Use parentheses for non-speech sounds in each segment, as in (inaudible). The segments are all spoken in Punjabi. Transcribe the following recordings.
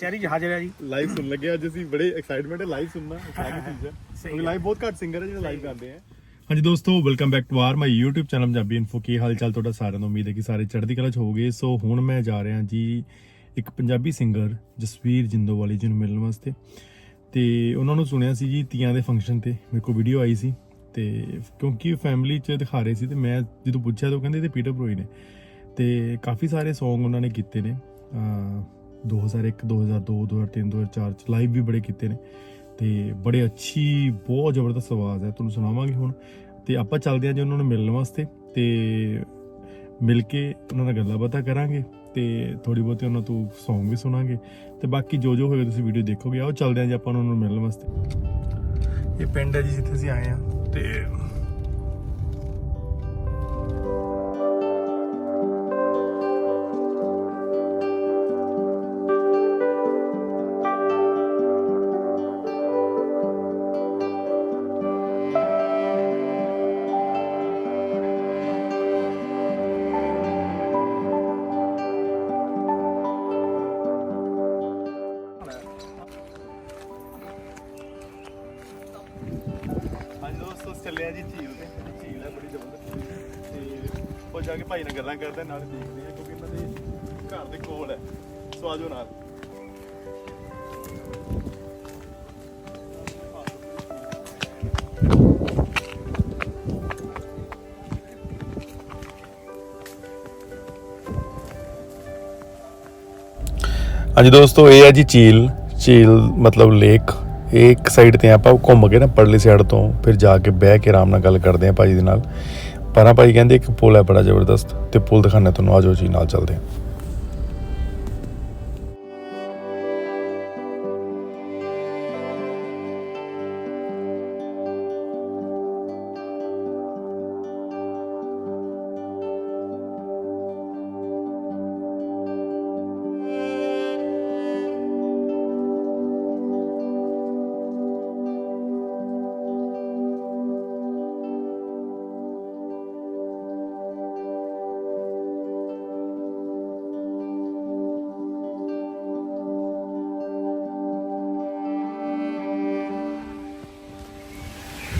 ਕਚਹਿਰੀ 'ਚ ਹਾਜ਼ਰ ਹੈ ਜੀ। ਲਾਈਵ ਸੁਣ ਲੱਗੇ ਅੱਜ ਅਸੀਂ ਬੜੇ ਐਕਸਾਈਟਮੈਂਟ ਹੈ ਲਾਈਵ ਸੁਣਨਾ ਐਕਸਾਈਟਿੰਗ ਚੀਜ਼ ਹੈ ਸਹੀ ਕਿਉਂਕਿ ਲਾਈਵ ਬਹੁਤ ਘੱਟ ਸਿੰਗਰ ਹੈ ਜਿਹੜੇ ਲਾਈਵ ਗਾਉਂਦੇ ਆ। ਹਾਂਜੀ ਦੋਸਤੋ welcome back to our my YouTube channel Punjabi info ਕੀ ਹਾਲ ਚਾਲ ਤੁਹਾਡਾ ਸਾਰਿਆਂ ਨੂੰ ਉਮੀਦ ਹੈ ਕਿ ਸਾਰੇ ਚੜ੍ਹਦੀ ਕਲਾ ਚ ਹੋਵੋਗੇ। ਸੋ ਹੁਣ ਮੈਂ ਜਾ ਰਿਹਾ ਜੀ ਇੱਕ ਪੰਜਾਬੀ ਸਿੰਗਰ ਜਸਵੀਰ ਜਿੰਦੋਵਾਲੀ ਜੀ ਨੂੰ ਮਿਲਣ ਵਾਸਤੇ। ਤੇ ਉਹਨਾਂ ਨੂੰ ਸੁਣਿਆ ਸੀ ਜੀ ਤੀਆਂ ਦੇ ਫੰਕਸ਼ਨ ਤੇ। ਮੇਰੇ ਕੋਲ ਵੀਡੀਓ ਆਈ ਸੀ। ਤੇ ਕਿਉਂਕਿ ਫੈਮਿਲੀ ਚ ਦਿਖਾ ਰਹੇ ਸੀ ਤੇ ਮੈਂ ਜਦੋਂ ਪੁੱਛਿਆ ਤਾਂ ਉਹ ਕਹਿੰਦੇ ਤੇ ਪੀਟਰ ਬਰੋਈ ਨੇ। ਤੇ ਕਾਫੀ ਸਾਰੇ Song ਉਹਨਾਂ ਨੇ ਕੀਤੇ ਨੇ। 2001 2002 2003 2004 ਚ ਲਾਈਵ ਵੀ ਬੜੇ ਕੀਤੇ ਨੇ। ਤੇ ਬੜੇ ਅੱਛੀ, ਬਹੁਤ ਜ਼ਬਰਦਸਤ ਆਵਾਜ਼ ਹੈ, ਤੁਹਾਨੂੰ ਸੁਣਾਵਾਂਗੇ ਹੁਣ। ਤੇ ਆਪਾਂ ਚੱਲਦੇ ਹਾਂ ਜੀ ਉਹਨਾਂ ਨੂੰ ਮਿਲਣ ਵਾਸਤੇ ਤੇ ਮਿਲ ਕੇ ਉਹਨਾਂ ਨਾਲ ਗੱਲਾਂ ਬਾਤਾਂ ਕਰਾਂਗੇ ਤੇ ਥੋੜੀ ਬਹੁਤੀ ਉਹਨਾਂ ਤੋਂ Song ਵੀ ਸੁਣਾਂਗੇ। ਤੇ ਬਾਕੀ ਜੋ ਜੋ ਹੋਏਗਾ ਤੁਸੀਂ ਵੀਡੀਓ ਦੇਖੋਗੇ। ਆਓ ਚੱਲਦੇ ਹਾਂ ਜੀ ਆਪਾਂ ਉਹਨਾਂ ਨੂੰ ਮਿਲਣ ਵਾਸਤੇ। ਇਹ ਪਿੰਡ ਹੈ ਜੀ, ਜਿੱਥੇ ਅਸੀਂ ਆਏ ਆ ਤੇ ਚੱਲੇ ਆ ਜੀ ਝੀਲ ਤੇ। ਝੀਲ ਹੈ ਬੜੀ ਜ਼ਬਰਦਸਤ ਤੇ ਉਹ ਜਾ ਕੇ ਭਾਈ ਨਾਲ ਗੱਲਾਂ ਕਰਦੇ, ਨਾਲ ਦੇਖਦੇ ਆ, ਕਿਉਂਕਿ ਇਹਨਾਂ ਦੇ ਘਰ ਦੇ ਕੋਲ ਹੈ ਸੋ ਆਜੋ ਨਾਲ। ਹਾਂਜੀ ਦੋਸਤੋ, ਇਹ ਹੈ ਜੀ ਝੀਲ ਝੀਲ ਮਤਲਬ ਲੇਕ। ਇਹ ਇੱਕ ਸਾਈਡ ਤੇ ਆਪਾਂ ਘੁੰਮ ਕੇ ਨਾ ਪਰਲੀ ਸਾਈਡ ਤੋਂ ਫਿਰ ਜਾ ਕੇ ਬਹਿ ਕੇ ਆਰਾਮ ਨਾਲ ਗੱਲ ਕਰਦੇ ਆ ਭਾਜੀ ਦੇ ਨਾਲ। ਪਰਾਂ ਭਾਈ ਕਹਿੰਦੇ ਇੱਕ ਪੁਲ ਹੈ ਬੜਾ ਜ਼ਬਰਦਸਤ ਤੇ ਪੁਲ ਦਿਖਾਣਾ ਤੁਹਾਨੂੰ। ਆਜੋ ਜੀ, ਨਾਲ ਚੱਲਦੇ ਆ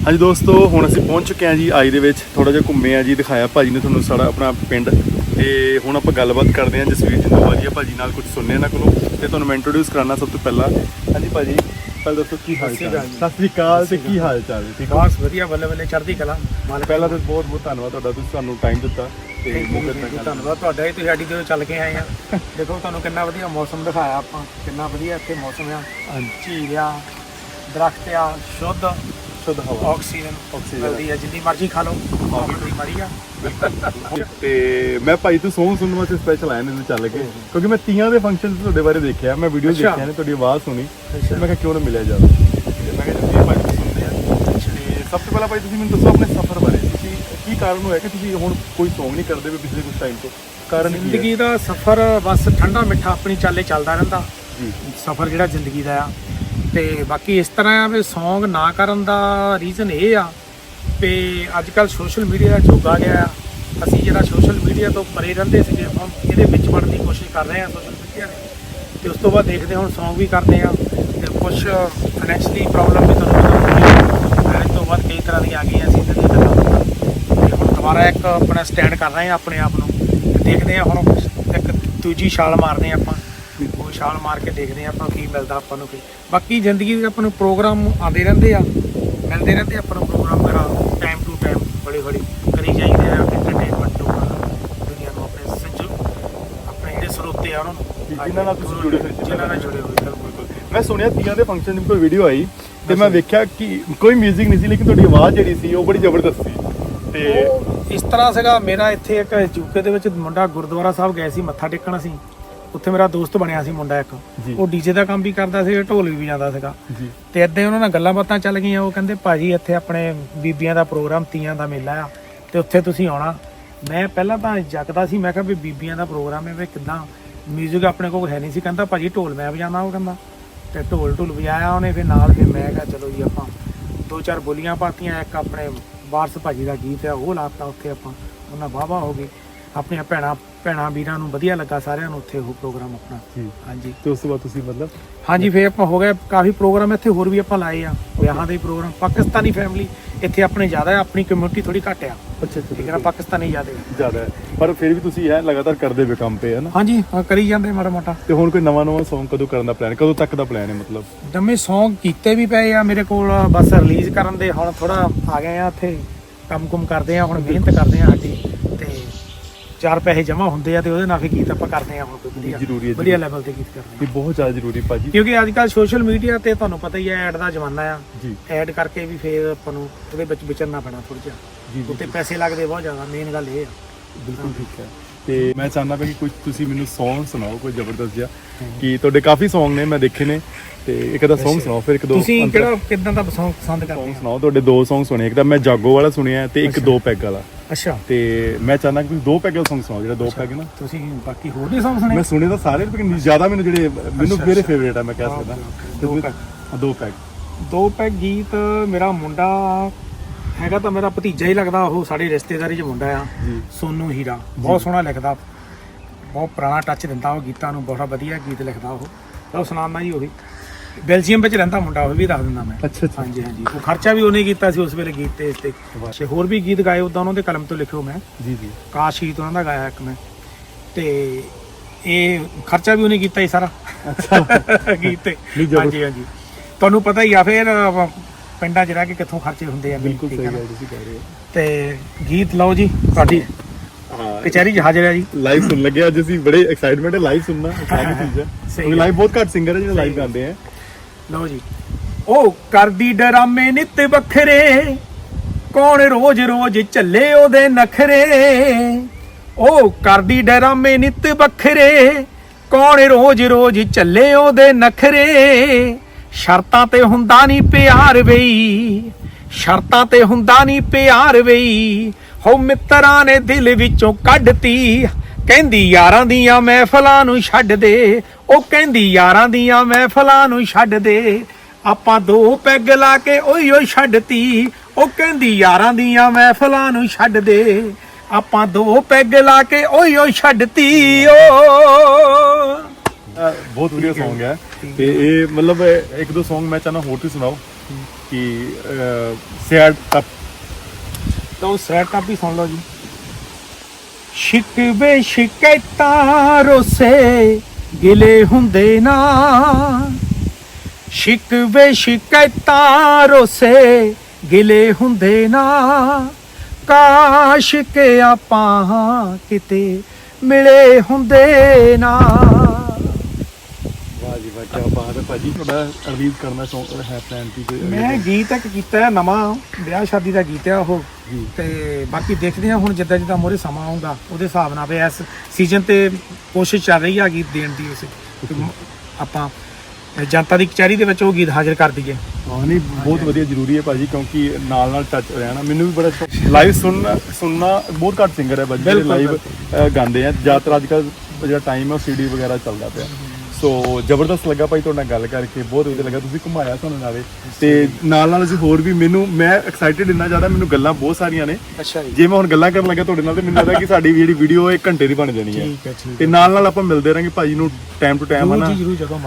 ਹਾਂਜੀ ਦੋਸਤੋ ਹੁਣ ਅਸੀਂ ਪਹੁੰਚ ਚੁੱਕੇ ਹਾਂ ਜੀ ਆਈ ਦੇ ਵਿੱਚ। ਥੋੜਾ ਜਿਹਾ ਘੁੰਮੇ ਆ ਜੀ ਦਿਖਾਇਆ ਭਾਜੀ ਨੇ ਤੁਹਾਨੂੰ ਸਾਡਾ ਆਪਣਾ ਪਿੰਡ। ਤੇ ਹੁਣ ਆਪਾਂ ਗੱਲਬਾਤ ਕਰਦੇ ਹਾਂ ਜਸਵੀਰ ਜਿੰਦੋਵਾ ਜੀ ਆ ਭਾਜੀ ਨਾਲ ਕੁਝ ਸੁਣਨੇ ਨਾ ਕੋਲੋਂ। ਤੇ ਤੁਹਾਨੂੰ ਮੈਂ ਇੰਟਰੋਡਿਊਸ ਕਰਾਉਣਾ ਸਭ ਤੋਂ ਪਹਿਲਾਂ। ਹਾਂਜੀ ਭਾਜੀ ਪਹਿਲਾਂ ਦੱਸੋ ਕੀ ਹਾਲ ਚਾਲ? ਹੈ? ਸਤਿ ਸ੍ਰੀ ਅਕਾਲ ਤੇ ਕੀ ਹਾਲ ਚਾਲ ਹੈ ਠੀਕ ਹੋ ਬਸ ਵਧੀਆ ਬੱਲੇ ਬੱਲੇ ਚੜ੍ਹਦੀ ਕਲਾ। ਮਾਲਕ ਪਹਿਲਾਂ ਤਾਂ ਬਹੁਤ ਬਹੁਤ ਧੰਨਵਾਦ ਤੁਹਾਡਾ ਤੁਸੀਂ ਸਾਨੂੰ ਟਾਈਮ ਦਿੱਤਾ ਤੇ ਧੰਨਵਾਦ ਤੁਹਾਡਾ ਜੀ ਤੁਸੀਂ ਸਾਡੀ ਦੇ ਚੱਲ ਕੇ ਆਏ ਆ। ਦੇਖੋ ਤੁਹਾਨੂੰ ਕਿੰਨਾ ਵਧੀਆ ਮੌਸਮ ਦਿਖਾਇਆ ਆਪਾਂ। ਕਿੰਨਾ ਵਧੀਆ ਇੱਥੇ ਮੌਸਮ ਆ। ਝੀਲ ਆ ਦਰਖਤ ਆ ਸ਼ੁੱਧ। ਸ਼ੁੱਧ ਹਵਾ। Oxygen oxygen. ਮਿਲਦੀ ਜਿੰਨੀ ਮਰਜ਼ੀ ਖਾ ਲਓ ਆਪਣੀ ਮਰੀ ਆ। ਤੇ ਮੈਂ ਭਾਈ ਤੋਂ ਸੌਂਗ ਸੁਣਨ ਵਾਸਤੇ ਸਪੈਸ਼ਲ ਆਇਆ ਨੇ ਚੱਲ ਕੇ। ਕਿਉਂਕਿ ਮੈਂ ਤੀਆਂ ਦੇ ਫੰਕਸ਼ਨ ਤੁਹਾਡੇ ਬਾਰੇ ਦੇਖਿਆ ਮੈਂ ਵੀਡੀਓ ਅੱਛਾ। ਦੇਖਿਆ ਨੇ ਤੁਹਾਡੀ ਆਵਾਜ਼ ਸੁਣੀ। ਤੇ ਮੈਂ ਕਿਹਾ ਕਿਉਂ ਨਾ ਮਿਲਿਆ ਜਾਵੇ ਤੇ ਮੈਂ ਕਿਹਾ ਜੀ ਭਾਈ ਤੋਂ ਸੁਣਦੇ ਆ। ਤੇ ਸਭ ਤੋਂ ਪਹਿਲਾਂ ਭਾਈ ਤੁਸੀਂ ਮੈਨੂੰ ਦੱਸੋ ਆਪਣੇ ਸਫ਼ਰ ਬਾਰੇ। ਤੁਸੀਂ ਕੀ ਕਾਰਨ ਹੋਇਆ ਕਿ ਤੁਸੀਂ ਹੁਣ ਕੋਈ ਸੌਂਗ ਨਹੀਂ ਕਰਦੇ ਵੀ ਪਿਛਲੇ ਕੁਝ ਟਾਈਮ ਤੋਂ? ਕਾਰਨ ਕੀ ਹੈ? ਜ਼ਿੰਦਗੀ ਦਾ ਸਫ਼ਰ ਬਸ ਠੰਡਾ ਮਿੱਠਾ ਆਪਣੀ ਚਾਲੇ ਚੱਲਦਾ ਰਹਿੰਦਾ। ਜੀ। ਸਫ਼ਰ ਜਿਹੜਾ ਜ਼ਿੰਦਗੀ ਦਾ ਆ। ਤੇ ਬਾਕੀ ਇਸ ਤਰ੍ਹਾਂ ਆ ਵੀ Song ਨਾ ਕਰਨ ਦਾ ਰੀਜ਼ਨ ਇਹ ਆ ਵੀ ਅੱਜ ਕੱਲ ਸੋਸ਼ਲ ਮੀਡੀਆ ਦਾ ਯੁੱਗ ਆ ਗਿਆ ਆ। ਅਸੀਂ ਜਿਹੜਾ ਸੋਸ਼ਲ ਮੀਡੀਆ ਤੋਂ ਪਰੇ ਰਹਿੰਦੇ ਸੀਗੇ, ਹੁਣ ਇਹਦੇ ਵਿੱਚ ਵੜਨ ਦੀ ਕੋਸ਼ਿਸ਼ ਕਰ ਰਹੇ ਆ ਸੋਸ਼ਲ ਮੀਡੀਆ ਤੇ ਉਸ ਤੋਂ ਬਾਅਦ ਦੇਖਦੇ ਹਾਂ ਹੁਣ Song ਵੀ ਕਰਦੇ ਆ ਤੇ ਕੁਝ ਫਾਈਨੈਂਸ਼ਲੀ ਪ੍ਰੋਬਲਮ ਵੀ ਤੁਹਾਨੂੰ ਪਤਾ ਮੈਰਿਜ ਤੋਂ ਬਾਅਦ ਕਈ ਤਰ੍ਹਾਂ ਦੀਆਂ ਆ ਗਈਆਂ ਸੀ ਤੇ ਹੁਣ ਦੁਬਾਰਾ ਇੱਕ ਆਪਣਾ ਸਟੈਂਡ ਕਰ ਰਹੇ ਆ ਆਪਣੇ ਆਪ ਨੂੰ। ਦੇਖਦੇ ਆ ਹੁਣ ਇੱਕ ਦੂਜੀ ਛਾਲ ਮਾਰਦੇ ਆ ਆਪਾਂ। ਛਾਲ ਮਾਰ ਕੇ ਦੇਖਦੇ ਆ ਆਪਾਂ ਕੀ ਮਿਲਦਾ ਆਪਾਂ ਨੂੰ ਕੀ। ਬਾਕੀ ਜ਼ਿੰਦਗੀ ਦੇ ਆਪਾਂ ਨੂੰ ਪ੍ਰੋਗਰਾਮ ਆਉਂਦੇ ਰਹਿੰਦੇ ਆ ਮਿਲਦੇ ਰਹਿੰਦੇ ਆਪਾਂ ਨੂੰ ਪ੍ਰੋਗਰਾਮ ਵਗੈਰਾ ਟਾਈਮ ਟੂ ਟਾਈਮ ਹੌਲੀ ਹੌਲੀ ਕਰੀ ਜਾਈਦੇ ਆ ਐਂਟਰਟੇਨਮੈਂਟ ਤੋਂ ਦੁਨੀਆ ਨੂੰ ਆਪਣੇ ਸੰਜੋ ਆਪਣੇ ਜਿਹੜੇ ਸਰੋਤੇ ਆ ਉਹਨਾਂ ਨੂੰ। ਜਿਨ੍ਹਾਂ ਨਾਲ ਤੁਸੀਂ ਜੁੜੇ ਹੋਏ ਜਿਨ੍ਹਾਂ ਨਾਲ ਜੁੜੇ ਹੋਏ ਬਿਲਕੁਲ ਮੈਂ ਸੁਣਿਆ ਤੀਆਂ ਦੇ ਫੰਕਸ਼ਨ ਦੀ ਕੋਈ ਵੀਡੀਓ ਆਈ ਤੇ ਮੈਂ ਵੇਖਿਆ ਕਿ ਕੋਈ 뮤직 ਨਹੀਂ ਸੀ ਲੇਕਿਨ ਤੁਹਾਡੀ ਆਵਾਜ਼ ਜਿਹੜੀ ਸੀ ਉਹ ਬੜੀ ਜ਼ਬਰਦਸਤ ਸੀ। ਤੇ ਇਸ ਤਰ੍ਹਾਂ ਸੀਗਾ ਮੇਰਾ ਇੱਥੇ ਇੱਕ ਯੂਕੇ ਦੇ ਵਿੱਚ ਮੁੰਡਾ ਗੁਰਦੁਆਰਾ ਸਾਹਿਬ ਗਏ ਸੀ ਮੱਥਾ ਟੇਕਣ ਸੀ ਉੱਥੇ ਮੇਰਾ ਦੋਸਤ ਬਣਿਆ ਸੀ ਮੁੰਡਾ ਇੱਕ। ਉਹ ਡੀਜੇ ਦਾ ਕੰਮ ਵੀ ਕਰਦਾ ਸੀ ਢੋਲ ਵੀ ਵਜਾਉਂਦਾ ਸੀਗਾ। ਤੇ ਹੀ ਉਹਨਾਂ ਨਾਲ ਗੱਲਾਂ ਬਾਤਾਂ ਚੱਲ ਗਈਆਂ। ਉਹ ਕਹਿੰਦੇ ਭਾਜੀ ਇੱਥੇ ਆਪਣੇ ਬੀਬੀਆਂ ਦਾ ਪ੍ਰੋਗਰਾਮ ਤੀਆਂ ਦਾ ਮੇਲਾ ਆ ਤੇ ਉੱਥੇ ਤੁਸੀਂ ਆਉਣਾ। ਮੈਂ ਪਹਿਲਾਂ ਤਾਂ ਜੱਕਦਾ ਸੀ। ਮੈਂ ਕਿਹਾ ਵੀ ਬੀਬੀਆਂ ਦਾ ਪ੍ਰੋਗਰਾਮ ਹੈ ਵੀ ਕਿਦਾਂ 뮤직 ਆਪਣੇ ਕੋਲ ਹੈ ਨਹੀਂ ਸੀ। ਕਹਿੰਦਾ ਭਾਜੀ ਢੋਲ ਮੈਂ ਵਜਾਉਂਦਾ। ਉਹ ਕਹਿੰਦਾ ਤੇ ਢੋਲ ਢੋਲ ਵਜਾਇਆ ਉਹਨੇ ਫਿਰ ਨਾਲ ਫਿਰ ਮੈਂ ਕਿਹਾ ਚਲੋ ਜੀ ਆਪਾਂ ਦੋ ਚਾਰ ਬੋਲੀਆਂ ਪਾਤੀਆਂ ਇੱਕ ਆਪਣੇ ਵਾਰਸ ਭਾਜੀ ਦਾ ਗੀਤ ਆ ਉਹ ਲਾਤਾ ਉੱਥੇ ਆਪਾਂ। ਉਹਨਾਂ ਵਾਹਵਾ ਹੋ ਗਈ ਆਪਣੀਆਂ ਭੈਣਾਂ ਭੈਣਾਂ ਵੀਰਾਂ ਨੂੰ ਵਧੀਆ ਲੱਗਾ ਸਾਰਿਆਂ ਨੂੰ ਉੱਥੇ ਉਹ ਪ੍ਰੋਗਰਾਮ ਆਪਣਾ। ਜੀ। ਹਾਂਜੀ। ਤੇ ਉਸ ਤੋਂ ਬਾਅਦ ਤੁਸੀਂ ਮਤਲਬ ਹਾਂਜੀ ਫੇਰ ਆਪਾਂ ਹੋ ਗਏ ਕਾਫੀ ਪ੍ਰੋਗਰਾਮ ਇੱਥੇ ਹੋਰ ਵੀ ਆਪਾਂ ਲਾਏ ਆ। ਵਿਆਹਾਂ ਦੇ ਪ੍ਰੋਗਰਾਮ ਪਾਕਿਸਤਾਨੀ ਫੈਮਿਲੀ ਇੱਥੇ ਆਪਣੇ ਜ਼ਿਆਦਾ ਹੈ ਆਪਣੀ ਕਮਿਊਨਿਟੀ ਥੋੜੀ ਘੱਟ ਆ। ਅੱਛਾ ਠੀਕ ਹੈ ਨਾ ਪਾਕਿਸਤਾਨੀ ਜ਼ਿਆਦਾ ਹੈ ਜ਼ਿਆਦਾ ਹੈ ਪਰ ਫਿਰ ਵੀ ਤੁਸੀਂ ਇਹ ਲਗਾਤਾਰ ਕਰਦੇ ਵੇ ਕੰਮ ਪਏ ਹੈ ਨਾ? ਹਾਂਜੀ ਹਾਂ, ਕਰੀ ਜਾਂਦੇ ਮਾੜਾ ਮੋਟਾ। ਤੇ ਹੁਣ ਕੋਈ ਨਵਾਂ ਨਵਾਂ Song ਕਦੋਂ ਕਰਨ ਦਾ ਪਲਾਨ ਕਦੋਂ ਤੱਕ ਦਾ ਪਲਾਨ ਹੈ ਮਤਲਬ? ਦਮੇ Song ਕੀਤੇ ਵੀ ਪਏ ਆ ਮੇਰੇ ਕੋਲ ਬਸ ਰਿਲੀਜ਼ ਕਰਨ ਦੇ। ਹੁਣ ਥੋੜਾ ਆ ਗਏ ਆ ਇੱਥੇ। ਕੰਮ ਕੁਮ ਕਰਦੇ ਆ ਹੁਣ ਮਿਹਨਤ ਕਰਦੇ ਆ ਸਾਡੀ ਚਾਰ ਪੈਸੇ ਜਮਾ ਹੁੰਦੇ ਆ ਤੇ ਉਹਦੇ ਨਾਲ ਫਿਰ ਗੀਤ ਆਪਾਂ ਕਰਦੇ ਆ ਹੁਣ ਕੋਈ ਵਧੀਆ ਜ਼ਰੂਰੀ ਹੈ, ਵਧੀਆ ਜ਼ਰੂਰੀ। ਲੈਵਲ ਤੇ ਗੀਤ ਕਰਦੇ ਇਹ ਬਹੁਤ ਜ਼ਿਆਦਾ ਜ਼ਰੂਰੀ ਭਾਜੀ। ਕਿਉਂਕਿ ਅੱਜ ਕੱਲ ਸੋਸ਼ਲ ਮੀਡੀਆ ਤੇ ਤੁਹਾਨੂੰ ਪਤਾ ਹੀ ਹੈ ਐਡ ਦਾ ਜ਼ਮਾਨਾ ਆ। ਜੀ। ਐਡ ਕਰਕੇ ਵੀ ਫੇਰ ਆਪਾਂ ਨੂੰ ਉਹਦੇ ਵਿੱਚ ਵਿਚਰਨਾ ਪੈਣਾ ਥੋੜਾ ਜਿਹਾ। ਜੀ ਜੀ ਉੱਤੇ ਪੈਸੇ ਲੱਗਦੇ ਬਹੁਤ ਜ਼ਿਆਦਾ ਮੇਨ ਗੱਲ ਇਹ ਆ। ਬਿਲਕੁਲ ਠੀਕ ਹੈ। ਤੇ ਮੈਂ ਚਾਹੁੰਦਾ ਪਿਆ ਕਿ ਕੁਝ ਤੁਸੀਂ ਮੈਨੂੰ Song ਸੁਣਾਓ ਕੋਈ ਜ਼ਬਰਦਸਤ ਜਿਹਾ। ਕਿ ਤੁਹਾਡੇ ਕਾਫੀ Song ਨੇ ਮੈਂ ਦੇਖੇ ਨੇ। ਤੇ ਇੱਕ ਦਾ Song ਸੁਣਾਓ ਫਿਰ ਇੱਕ ਦੋ ਤੁਸੀਂ ਕਿਹੜਾ ਕਿਦਾਂ ਦਾ Song ਪਸੰਦ ਕਰਦੇ Song ਆ ਸੁਣਾਓ ਤੁਹਾਡੇ ਦੋ Song ਸੁਣੇ ਇੱਕ ਤਾਂ ਮੈਂ ਜਾਗੋ ਵਾਲਾ ਸੁਣਿਆ ਤੇ ਇੱਕ। ਦੋ ਪੈਗ ਵਾਲਾ। ਅੱਛਾ। ਤੇ ਮੈਂ ਚਾਹੁੰਦਾ ਕਿ ਤੁਸੀਂ ਦੋ ਪੈਗ Song ਸੁਣਾਓ ਜਿਹੜਾ ਦੋ ਪੈਗ ਨਾ। ਤੁਸੀਂ ਬਾਕੀ ਹੋਰ ਵੀ Song ਸੁਣੇ? ਮੈਂ ਸੁਣੇ ਤਾਂ ਸਾਰੇ ਲੇਕਿਨ ਜ਼ਿਆਦਾ ਮੈਨੂੰ ਜਿਹੜੇ ਮੈਨੂੰ ਅੱਛਾ, ਮੇਰੇ ਅੱਛਾ। ਫੇਵਰੇਟ ਆ ਮੈਂ ਕਹਿ ਸਕਦਾ। ਤੇ ਦੋ ਪੈਗ। ਹਾਂ, ਦੋ ਪੈਗ ਦੋ ਪੈਗ ਗੀਤ ਮੇਰਾ ਮੁੰਡਾ ਹੈਗਾ ਤਾਂ ਮੇਰਾ ਭਤੀਜਾ ਹੀ ਲੱਗਦਾ ਉਹ ਸਾਡੇ ਰਿਸ਼ਤੇਦਾਰੀ 'ਚ ਮੁੰਡਾ ਆ ਜੀ। ਸੋਨੂ ਹੀਰਾ। ਬਹੁਤ ਸੋਹਣਾ ਲਿਖਦਾ। ਬਹੁਤ ਪੁਰਾਣਾ ਟੱਚ ਦਿੰਦਾ ਉਹ ਗੀਤਾਂ ਨੂੰ ਬਹੁਤ ਵਧੀਆ ਗੀਤ ਲਿਖਦਾ ਉਹ। ਤਾਂ ਉਹ ਸੁਣਾਉਂਦਾ ਜੀ ਉਹੀ। ਬੈਲਜੀਅਮ ਵਿੱਚ ਰਹਿੰਦਾ ਮੁੰਡਾ ਉਹ ਵੀ ਦੱਸ ਦਿੰਦਾ ਮੈਂ। ਅੱਛਾ ਅੱਛਾ। ਹਾਂਜੀ ਹਾਂਜੀ। ਉਹ ਖਰਚਾ ਵੀ ਉਹਨੇ ਕੀਤਾ ਸੀ ਉਸ ਵੇਲੇ ਗੀਤ ਤੇ ਇਸ ਤੇ। ਤੇ ਹੋਰ ਵੀ ਗੀਤ ਗਾਏ ਉਦਾਂ ਉਹਨਾਂ ਦੇ ਕਲਮ ਤੋਂ ਲਿਖਿਓ ਮੈਂ। ਜੀ ਜੀ। ਕਾਸ਼ ਗੀਤ ਉਹਨਾਂ ਦਾ ਗਾਇਆ ਇੱਕ ਮੈਂ। ਤੇ ਇਹ ਖਰਚਾ ਵੀ ਉਹਨੇ ਕੀਤਾ ਹੀ ਸਾਰਾ। ਗੀਤ ਤੇ। ਹਾਂਜੀ ਹਾਂਜੀ। ਤੁਹਾਨੂੰ ਪਤਾ ਹੀ ਆ ਫਿਰ ਪਿੰਡਾਂ 'ਚ ਰਹਿ ਕੇ ਕਿੱਥੋਂ ਖਰਚੇ ਹੁੰਦੇ ਆ ਬਿਲਕੁਲ ਸਹੀ? ਗੱਲ ਤੁਸੀਂ ਕਹਿ ਰਹੇ ਹੋ। ਤੇ ਗੀਤ ਲਓ ਜੀ ਤੁਹਾਡੀ ਕਚਹਿਰੀ 'ਚ ਹਾਜ਼ਰ ਹੈ ਜੀ। ਲਾਈਵ ਸੁਣ ਲੱਗੇ ਅੱਜ ਅਸੀਂ ਬੜੇ ਐਕਸਾਈਟਮੈਂਟ ਹੈ ਲਾਈਵ ਸੁਣਨਾ (laughs) ਸਾਰੀ ਚੀਜ਼ ਹੈ। ਲਾਈਵ ਬਹੁਤ ਘੱਟ ਸਿੰਗਰ ਹੈ ਜਿਹੜੇ ਲਾਈਵ। ਗਾਉਂਦੇ ਆ। ਲਓ ਜੀ। ਉਹ ਕਰਦੀ ਡਰਾਮੇ ਨਿੱਤ ਵੱਖਰੇ। ਕੌਣ ਰੋਜ਼ ਰੋਜ਼ ਝੱਲੇ ਉਹਦੇ ਨਖਰੇ। ਉਹ ਕਰਦੀ ਡਰਾਮੇ ਨਿੱਤ ਵੱਖਰੇ। ਕੌਣ ਰੋਜ਼ ਰੋਜ਼ ਝੱਲੇ ਉਹਦੇ ਨਖਰੇ। ਸ਼ਰਤਾਂ ਤੇ ਹੁੰਦਾ ਨਹੀਂ ਪਿਆਰ ਬਈ। ਸ਼ਰਤਾਂ ਤੇ ਹੁੰਦਾ ਨਹੀਂ ਪਿਆਰ ਬਈ। ਹੋ ਮਿੱਤਰਾਂ ਨੇ ਦਿਲ ਵਿੱਚੋਂ ਕੱਢਤੀ। ਕਹਿੰਦੀ ਯਾਰਾਂ ਦੀਆਂ ਮਹਿਫਲਾਂ ਨੂੰ ਛੱਡ ਦੇ। ਉਹ ਕਹਿੰਦੀ ਯਾਰਾਂ ਦੀਆਂ ਮਹਿਫਲਾਂ ਨੂੰ ਛੱਡ ਦੇ। ਆਪਾਂ ਦੋ ਪੈਗ ਲਾ ਕੇ ਓਈ ਓਈ ਛੱਡਤੀ। ਉਹ ਕਹਿੰਦੀ ਯਾਰਾਂ ਦੀਆਂ ਮਹਿਫਲਾਂ ਨੂੰ ਛੱਡ ਦੇ। ਆਪਾਂ ਦੋ ਪੈਗ ਲਾ ਕੇ ਓਈ ਓਈ ਛੱਡਤੀ। ਓ ਬਹੁਤ ਵਧੀਆ Song ਹੈ। ਤੇ ਇਹ ਮਤਲਬ ਇੱਕ ਦੋ Song ਮੈਂ ਚਾਹਨਾ ਹੋਰ ਤੁਸੀਂ ਸੁਣਾਓ ਕਿ ਸੈਡ ਟਪ ਤਾਂ ਸੈਟ ਟਾਪ ਵੀ ਸੁਣ ਲਓ ਜੀ। ਸ਼ਿਕਵੇ ਸ਼ਿਕਾਇਤਾਂ ਰੋਸੇ ਗਿਲੇ ਹੁੰਦੇ ਨਾ। ਸ਼ਿਕਵੇ ਸ਼ਿਕਾਇਤਾਂ ਰੋਸੇ ਗਿਲੇ ਹੁੰਦੇ ਨਾ। ਕਾਸ਼ ਕਿ ਆਪਾਂ ਕਿਤੇ ਮਿਲੇ ਹੁੰਦੇ ਨਾ। ਵਾਹ ਜੀ ਵਾਹ ਕੀ ਬਾਤ ਹੈ ਭਾਜੀ। ਤੁਹਾਡਾ ਰਿਲੀਜ਼ ਕਰਨਾ ਚਾਹੁੰਦਾ ਹੈ ਪਲਾਨ ਕੀ ਕੋਈ ਮੈਂ ਗੀਤ ਇੱਕ ਕੀਤਾ ਹੈ ਨਵਾਂ ਵਿਆਹ ਸ਼ਾਦੀ ਦਾ ਗੀਤ ਹੈ ਉਹ। ਤੇ ਬਾਕੀ ਦੇਖਦੇ ਹਾਂ ਹੁਣ ਜਿੱਦਾਂ ਜਿੱਦਾਂ ਮੋਰੇ ਸਮਾਂ ਆਊਗਾ ਉਹਦੇ ਹਿਸਾਬ ਨਾਲ ਵੀ ਇਸ ਸੀਜ਼ਨ ਤੇ ਕੋਸ਼ਿਸ਼ ਚੱਲ ਰਹੀ ਆ ਗੀਤ ਦੇਣ ਦੀ ਉਸ ਆਪਾਂ ਜਨਤਾ ਦੀ ਕਚਹਿਰੀ ਦੇ ਵਿੱਚ ਉਹ ਗੀਤ ਹਾਜ਼ਰ ਕਰ ਦਈਏ। ਹਾਂ ਨਹੀਂ ਬਹੁਤ ਵਧੀਆ ਜ਼ਰੂਰੀ ਹੈ ਭਾਜੀ ਕਿਉਂਕਿ ਨਾਲ ਨਾਲ ਟੱਚ ਰਹਿਣਾ ਮੈਨੂੰ ਵੀ ਬੜਾ ਲਾਈਵ ਸੁਣਨਾ ਸੁਣਨਾ ਬਹੁਤ ਘੱਟ ਸਿੰਗਰ ਹੈ ਭਾਜੀ ਜਿਹੜੇ ਲਾਈਵ ਗਾਉਂਦੇ ਆ। ਜ਼ਿਆਦਾਤਰ ਅੱਜ ਕੱਲ ਜਿਹੜਾ ਟਾਈਮ ਹੈ ਸੀਡੀ ਵਗੈਰਾ ਚੱਲਦਾ ਪਿਆ। ਸੋ ਜ਼ਬਰਦਸਤ ਲੱਗਾ ਭਾਈ ਤੁਹਾਡੇ ਨਾਲ ਗੱਲ ਕਰਕੇ ਬਹੁਤ ਵਧੀਆ ਲੱਗਾ ਤੁਸੀਂ ਘੁਮਾਇਆ ਸਾਨੂੰ ਨਾਲੇ। ਤੇ ਨਾਲ ਨਾਲ ਅਸੀਂ ਹੋਰ ਵੀ ਮੈਨੂੰ ਮੈਂ ਐਕਸਾਈਟਿਡ ਇੰਨਾ ਜ਼ਿਆਦਾ ਮੈਨੂੰ ਗੱਲਾਂ ਬਹੁਤ ਸਾਰੀਆਂ ਨੇ। ਅੱਛਾ ਜੀ। ਜੇ ਮੈਂ ਹੁਣ ਗੱਲਾਂ ਕਰਨ ਲੱਗਾ ਤੁਹਾਡੇ ਨਾਲ ਤੇ ਮੈਨੂੰ ਲੱਗਦਾ ਕਿ ਸਾਡੀ ਜਿਹੜੀ ਵੀਡੀਓ ਇੱਕ ਘੰਟੇ ਦੀ ਬਣ ਜਾਣੀ ਹੈ। ਠੀਕ ਹੈ ਠੀਕ ਤੇ ਨਾਲ ਨਾਲ ਆਪਾਂ ਮਿਲਦੇ ਰਾਂਗੇ ਭਾਜੀ ਨੂੰ ਟਾਈਮ ਟੂ ਟਾਈਮ ਹਨਾ।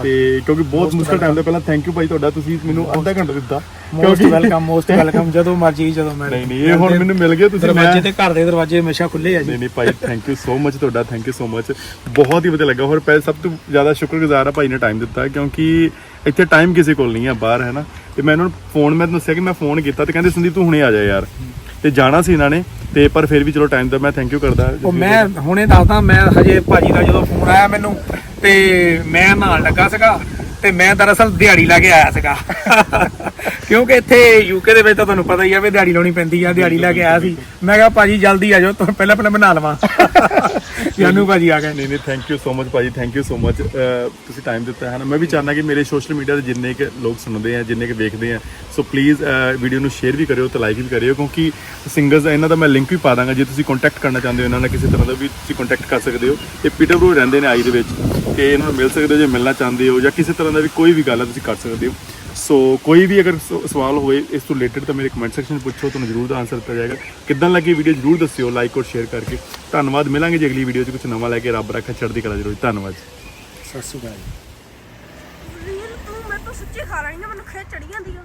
ਤੇ ਕਿਉਂਕਿ ਬਹੁਤ ਮੁਸ਼ਕਲ ਟਾਈਮ ਦੇ ਪਹਿਲਾਂ ਥੈਂਕ ਯੂ ਭਾਈ ਤੁਹਾਡਾ ਤੁਸੀਂ ਮੈਨੂੰ ਅੱਧਾ ਘੰਟਾ ਦਿੱਤਾ। ਮੋਸਟ ਵੈਲਕਮ ਮੋਸਟ ਵੈਲਕਮ ਜਦੋਂ ਮਰਜ਼ੀ ਜਦੋਂ ਮੈਂ ਨਹੀਂ, ਨਹੀਂ, ਇਹ ਹੁਣ ਮੈਨੂੰ ਮਿਲ ਗਿਆ, ਤੁਸੀਂ ਦਰਵਾਜ਼ੇ ਤੇ ਘਰ ਦੇ ਦਰਵਾਜ਼ੇ ਹਮੇਸ਼ਾ ਖੁੱਲੇ ਆ ਜੀ। ਨਹੀਂ ਨਹੀਂ ਭਾਈ ਥੈਂਕ ਯੂ ਸੋ ਮਚ ਤੁਹਾਡਾ ਥੈਂਕ ਯੂ ਸੋ ਮਚ ਬਹੁਤ ਹੀ ਵਧੀਆ ਲੱਗਾ। ਹੋਰ ਪਹਿਲ ਸਭ ਤੋਂ ਜ਼ਿਆਦਾ ਸ਼ੁਕਰਗੁਜ਼ਾਰ ਆ ਭਾਈ ਨੇ ਟਾਈਮ ਦਿੱਤਾ ਕਿਉਂਕਿ ਇੱਥੇ ਟਾਈਮ ਕਿਸੇ ਕੋਲ ਨਹੀਂ ਆ ਬਾਹਰ ਹੈ ਨਾ? ਤੇ ਮੈਂ ਇਹਨਾਂ ਨੂੰ ਫੋਨ ਮੈਂ ਦੱਸਿਆ ਕਿ ਮੈਂ ਫੋਨ ਕੀਤਾ ਤੇ ਕਹਿੰਦੇ ਸੰਦੀਪ ਤੂੰ ਹੁਣੇ ਆ ਜਾ ਯਾਰ। ਤੇ ਜਾਣਾ ਸੀ ਇਹਨਾਂ ਨੇ ਤੇ ਪਰ ਫਿਰ ਵੀ ਚਲੋ ਟਾਈਮ ਦਾ ਮੈਂ ਥੈਂਕ ਯੂ ਕਰਦਾ। ਉਹ ਮੈਂ ਹੁਣੇ ਦੱਸਦਾ ਮੈਂ ਹਜੇ ਭਾਜੀ ਦਾ ਜਦੋਂ ਫੋਨ ਆਇਆ ਮੈਨੂੰ ਤੇ ਮੈਂ ਨਹਾਉਣ ਲੱਗਾ ਸੀਗਾ। ਤੇ ਮੈਂ ਦਰਅਸਲ ਦਿਹਾੜੀ ਲਾ ਕੇ ਆਇਆ ਸੀਗਾ। ਕਿਉਂਕਿ ਇੱਥੇ ਯੂਕੇ ਦੇ ਵਿੱਚ ਤਾਂ ਤੁਹਾਨੂੰ ਪਤਾ ਹੀ ਆ ਵੀ ਦਿਹਾੜੀ ਲਾਉਣੀ ਪੈਂਦੀ ਆ, ਦਿਹਾੜੀ ਲਾ ਕੇ ਆਇਆ ਸੀ। ਮੈਂ ਕਿਹਾ, ਭਾਜੀ, ਜਲਦੀ ਆ ਜਾਓ ਤੁਹਾਨੂੰ ਪਹਿਲਾਂ ਪਹਿਲਾਂ ਬਣਾ ਲਵਾਂ। ਜਾਨੂ ਭਾਜੀ ਆ ਗਏ। ਨਹੀਂ ਨਹੀਂ ਥੈਂਕ ਯੂ ਸੋ ਮਚ ਭਾਜੀ ਥੈਂਕ ਯੂ ਸੋ ਮਚ ਤੁਸੀਂ ਟਾਈਮ ਦਿੱਤਾ ਹੈ ਨਾ। ਮੈਂ ਵੀ ਚਾਹੁੰਦਾ ਕਿ ਮੇਰੇ ਸੋਸ਼ਲ ਮੀਡੀਆ ਦੇ ਜਿੰਨੇ ਕਿ ਲੋਕ ਸੁਣਦੇ ਆ, ਜਿੰਨੇ ਕਿ ਵੇਖਦੇ ਆ। ਸੋ ਪਲੀਜ਼ ਵੀਡੀਓ ਨੂੰ ਸ਼ੇਅਰ ਵੀ ਕਰਿਓ ਤੇ ਲਾਈਕ ਵੀ ਕਰਿਓ, ਕਿਉਂਕਿ ਸਿੰਗਰਸ ਇਹਨਾਂ ਦਾ ਮੈਂ ਲਿੰਕ ਵੀ ਪਾ ਦਾਂਗਾ ਜੇ ਤੁਸੀਂ ਕੰਟੈਕਟ ਕਰਨਾ ਚਾਹੁੰਦੇ ਹੋ ਇਹਨਾਂ ਨਾਲ ਕਿਸੇ ਤਰ੍ਹਾਂ ਦਾ ਵੀ ਤੁਸੀਂ ਕੰਟੈਕਟ ਕਰ ਸਕਦੇ ਹੋ। ਇਹ ਪੀਟਰਬਰੂ ਰਹਿੰਦੇ ਨੇ ਆਈ ਦੇ ਵਿੱਚ ਤੇ ਇਹਨਾਂ ਨੂੰ ਮਿਲ ਸਕਦੇ ਹੋ ਜੇ ਮਿਲਣਾ ਚਾਹੁੰਦੇ ਹੋ ਜਾਂ ਕਿਸੇ ਤਰ੍ਹਾਂ ਦਾ ਵੀ ਕੋਈ ਵੀ ਗੱਲ ਹੈ ਤੁਸੀਂ ਕਰ ਸਕਦੇ ਹੋ। ਸੋ ਕੋਈ ਵੀ ਅਗਰ ਸਵਾਲ ਹੋਵੇ ਇਸ ਤੋਂ ਰਿਲੇਟਡ ਤਾਂ ਮੇਰੇ ਕਮੈਂਟ ਸੈਕਸ਼ਨ 'ਚ ਪੁੱਛੋ ਤੁਹਾਨੂੰ ਜ਼ਰੂਰ ਦਾ ਆਨਸਰ ਦਿੱਤਾ ਜਾਏਗਾ। ਕਿੱਦਾਂ ਲੱਗੀ ਵੀਡੀਓ ਜ਼ਰੂਰ ਦੱਸਿਓ ਲਾਈਕ ਔਰ ਸ਼ੇਅਰ ਕਰਕੇ। ਧੰਨਵਾਦ ਮਿਲਾਂਗੇ ਜੀ ਅਗਲੀ ਵੀਡੀਓ 'ਚ ਕੁਝ ਨਵਾਂ ਲੈ ਕੇ। ਰੱਬ ਰੱਖਾ ਚੜ੍ਹਦੀ ਕਲਾ ਜ਼ਰੂਰ ਧੰਨਵਾਦ ਸਤਿ ਸ਼੍ਰੀ ਅਕਾਲ ਜੀ। ਵੀਰ ਤੂੰ ਮੈਂ ਤਾਂ ਸੱਚੀ ਖਾ ਰਹੀ ਨਾ ਮੈਨੂੰ ਖੇ ਚੜੀ ਜਾਂਦੀ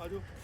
ਆ ਹੁਣ ਆਜੋ